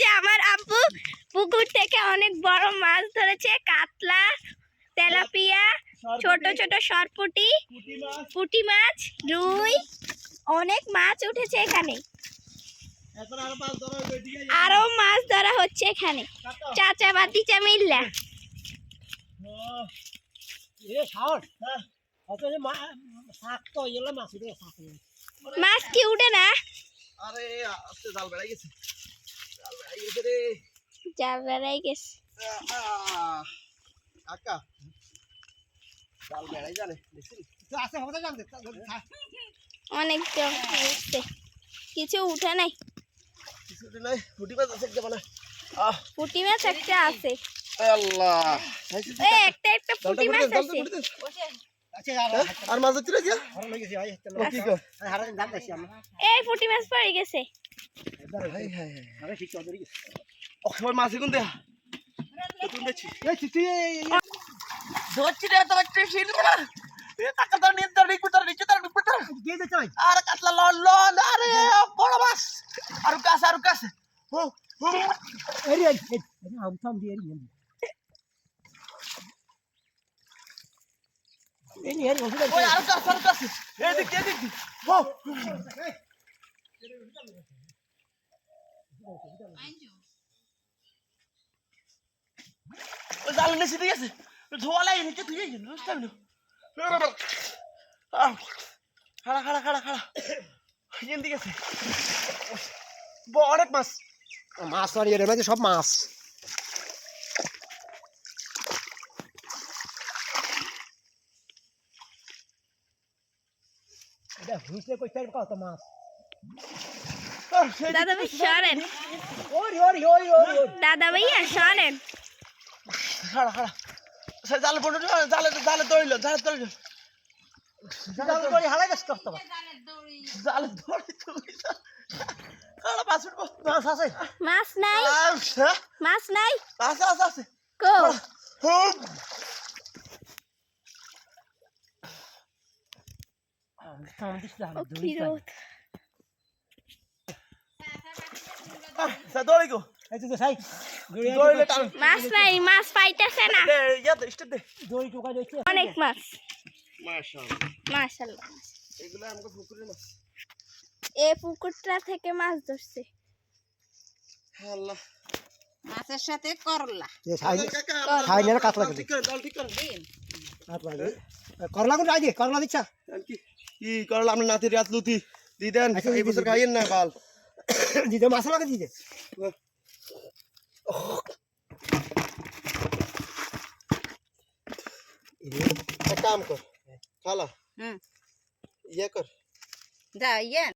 যে আমার আব্বু পুকুর থেকে অনেক বড় মাছ ধরেছে কাতলা তেলাপিয়া ছোট ছোট সরপুটি পুঁটি মাছ। রুই অনেক মাছ উঠেছে এখানে। এখন আর মাছ ধরা হচ্ছে এখানে। চাচা বাতিচা মিল্লা এ শাওন অত যে মা শাক তো এলা মাছ রে শাক মাছ কি উঠে না? আরে আস্তে জাল বেড়াই গেছে। জাল বেড়াই গেছে রে। যা বেড়াই গেছে। কাকা। জাল বেড়াই জানে দেখছিস তো আছে হবে জানতে অনেক কিছু উঠে নাই। কিছু নাই ফুটি মাছ আছে একটা মানে পুঁটি মাছ একটা আছে। আল্লাহ। একটা একটা পুঁটি মাছ আছে। আর আর মাছ হচ্ছে রে আর লাগি যাই ও কি কর? হারা দিন দাম দেখছি আমরা। এই পুঁটি মাছ পড়ে গেছে। Hi hi hi. আরে ঠিক চৌধুরী ও সবাই মাছ কোন দেয়া কোন দেখছি এই চিঠি ধরছি রে তোর একটু শিল না। এ টাকা তো নিয়ে তোর নিকু তোর নিচে তোর নিকু তোর গিয়ে দে চাই আর কাতলা লন লন আরে বড় মাছ। আর কাছে আর কাছে ও ও। এরি এই এই থাম দিয়ে এরি এই নি ওষুধ ওই আর কাছে আর কাছে এদিক এদিক। ও। ওই জাল নিচে দিয়ে গেছে ধোয়া লাগে নিচে তুই যাই বুঝতে পারলি? খাড়া খাড়া খাড়া খাড়া। এখান দিকে অনেক মাছ। মাছ সব মাছ। এটা হুইসলে কই তাই কত মাছ? দাদা ভাই সরেন। ওরি ওরি ওরি ওরি দাদা ভাইয়া সরেন। খাড়া খাড়া সে জালে পড়ল জালে জালে দৌড়িল জালে দৌড়িল। জাল গেছ কত জালে দৌড়ি তুমি খাড়া মাছ আছে? মাছ নাই। মাছ নাই। আছে আছে। আছে হুম থাম দিস না ও কি রোদ সে দৌড়ি গো এই তো সাই দৌড়িলে টান মাছ নাই মাছ পাইতেছে না ইয়া অনেক মাছ মাশাল্লাহ এ পুকুরটা থেকে মাছ ধরছে আল্লাহ মাছের সাথে করলা করলা কোন করলা দিচ্ছা কি করলাম না নাতি রাত লুতি? দি দেন আচ্ছা, এই বছর। খাইয়েন না কাল দিতে মাসা লাগে দিতে। কাম কর খালা। হুম ইয়ে কর। যা ইয়ে।